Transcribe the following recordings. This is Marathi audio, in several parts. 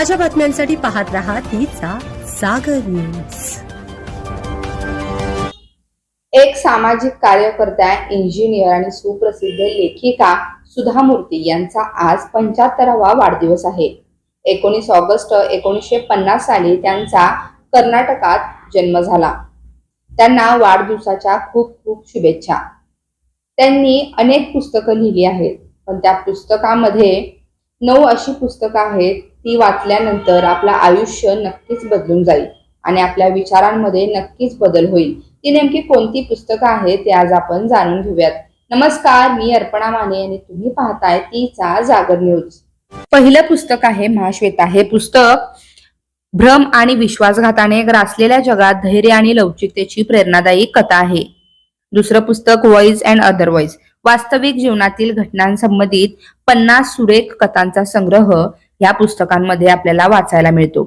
ताज्या बातम्यांसाठी पाहत रहा तीचा सागर न्यूज. एक सामाजिक कार्यकर्त्या इंजिनियर आणि सुप्रसिद्ध लेखिका सुधा मूर्ती यांचा आज पंच्याहत्तरावा वाढदिवस आहे. एकोणीस ऑगस्ट एकोणीसशे पन्नास साली त्यांचा कर्नाटकात जन्म झाला. त्यांना वाढदिवसाच्या खूप खूप शुभेच्छा. त्यांनी अनेक पुस्तकं लिहिली आहेत पण त्या पुस्तकामध्ये नऊ अशी पुस्तकं आहेत ती वाचल्यानंतर आपलं आयुष्य नक्कीच बदलून जाईल आणि आपल्या विचारांमध्ये नक्कीच बदल होईल. ती नेमकी कोणती पुस्तकं आहेत ते आज आपण जाणून घेऊयात. नमस्कार मी अर्पणा माने आणि तुम्ही पाहताय तीचा जागर न्यूज. पहिलं पुस्तक आहे महाश्वेता. हे पुस्तक भ्रम आणि विश्वासघाताने ग्रासलेल्या जगात धैर्य आणि लवचिकतेची प्रेरणादायी कथा आहे. दुसरं पुस्तक वॉइस अँड अदरवाईज वास्तविक जीवनातील घटनांसंबंधित पन्नास सुरेख कथांचा संग्रह या पुस्तकांमध्ये आपल्याला वाचायला मिळतो.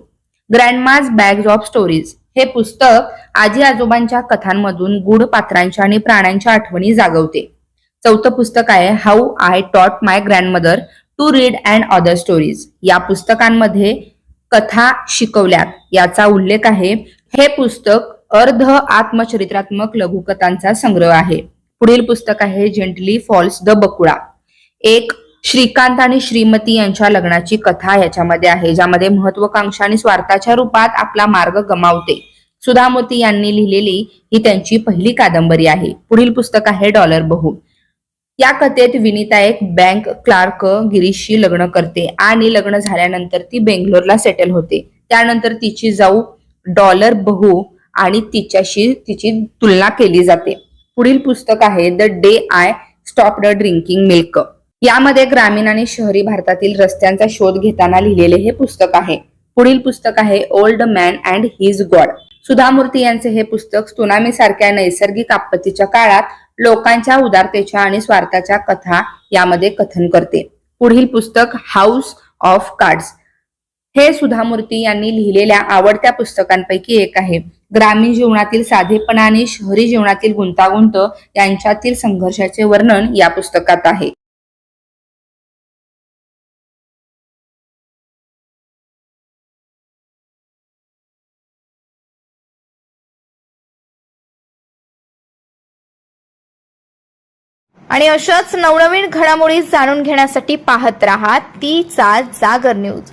ग्रँडमाज बॅग्स ऑफ स्टोरीज हे पुस्तक आजी आजोबांच्या कथांमधून गूढ पात्रांच्या आणि प्राण्यांच्या आठवणी जागवते. चौथं पुस्तक आहे how I taught my grandmother to read and other stories या पुस्तकांमध्ये कथा शिकवल्यात. याचा उल्लेख आहे हे पुस्तक अर्ध आत्मचरित्रात्मक लघुकथांचा संग्रह आहे. पुढील पुस्तक आहे जेंटली फॉल्स द बकुळा एक श्रीकांत आणि श्रीमती यांच्या लग्नाची कथा याच्यामध्ये आहे ज्यामध्ये महत्वाकांक्षा आणि स्वार्थाच्या रूपात आपला मार्ग गमावते. सुधामूर्ती यांनी लिहिलेली ही त्यांची पहिली कादंबरी आहे. पुढील पुस्तक आहे डॉलर बहू. या कथेत विनिता एक बँक क्लार्क गिरीशशी लग्न करते आणि लग्न झाल्यानंतर ती बेंगलोरला सेटल होते. त्यानंतर तिची जाऊ डॉलर बहू आणि तिच्याशी तिची तुलना केली जाते. पुढील पुस्तक आहे the day I stop the drinking milk. यामध्ये ग्रामीण आणि शहरी भारतातील रस्त्यांचा शोध घेताना लिहिलेले हे पुस्तक आहे. पुढील पुस्तक आहे old man and his god Sudha Murty यांचे हे पुस्तक सुनामी सारख्या नैसर्गिक आपत्तीच्या काळात लोकांच्या उदारतेच्या आणि स्वार्थाच्या कथा यामध्ये कथन करते. पुढील पुस्तक हाऊस ऑफ कार्ड्स हे सुधामूर्ती यांनी लिहिलेल्या आवडत्या पुस्तकांपैकी एक आहे. ग्रामीण जीवनातील साधेपणा आणि शहरी जीवनातील गुंतागुंत यांच्यातील संघर्षाचे वर्णन या पुस्तकात आहे. आणि अशाच नवनवीन घडामोडी जाणून घेण्यासाठी पाहत राहा तीचा जागर न्यूज.